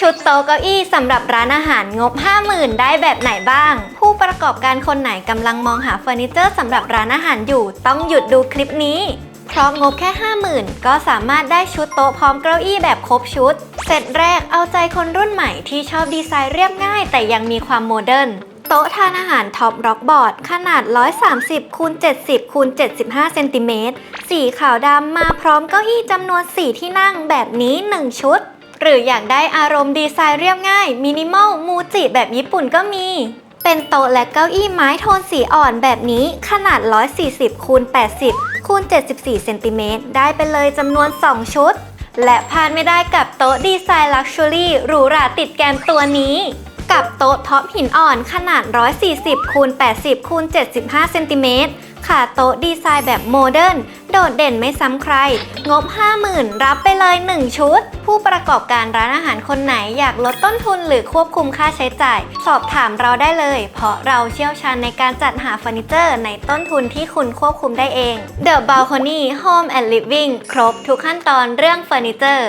ชุดโต๊ะเก้าอี้สำหรับร้านอาหารงบ 50,000 ได้แบบไหนบ้าง ผู้ประกอบการคนไหนกำลังมองหาเฟอร์นิเจอร์สำหรับร้านอาหารอยู่ ต้องหยุดดูคลิปนี้ เพราะงบแค่ 50,000 ก็สามารถได้ชุดโต๊ะพร้อมเก้าอี้แบบครบชุด เซตแรกเอาใจคนรุ่นใหม่ที่ชอบดีไซน์เรียบง่าย แต่ยังมีความโมเดิร์นโต๊ะทานอาหารท็อปร็อกบอร์ดขนาด 130คูณ70คูณ75เซนติเมตรสีขาวดำมาพร้อมเก้าอี้จำนวน 4 ที่นั่งแบบนี้ 1 ชุด หรืออยากได้อารมณ์ดีไซน์เรียบง่าย มินิมอลมูจิแบบญี่ปุ่นก็มี เป็นโต๊ะและเก้าอี้ไม้โทนสีอ่อนแบบนี้ขนาด 140คูณ80คูณ74เซนติเมตรได้ไปเลยจำนวน 2 ชุด และพลาดไม่ได้กับโต๊ะดีไซน์ลักชัวรี่หรูหราติดแกมตัวนี้ กับโต๊ะท็อปหินอ่อนขนาด 140คูณ80คูณ75เซนติเมตร ขาโต๊ะดีไซน์แบบโมเดิร์นโดดเด่นไม่ซ้ำใคร งบ 50,000 รับไปเลย 1 ชุด ผู้ประกอบการร้านอาหารคนไหนอยากลดต้นทุนหรือควบคุมค่าใช้จ่าย สอบถามเราได้เลย เพราะเราเชี่ยวชาญในการจัดหาเฟอร์นิเจอร์ในต้นทุนที่คุณควบคุมได้เอง The Balcony Home and Living ครบทุกขั้นตอนเรื่องเฟอร์นิเจอร์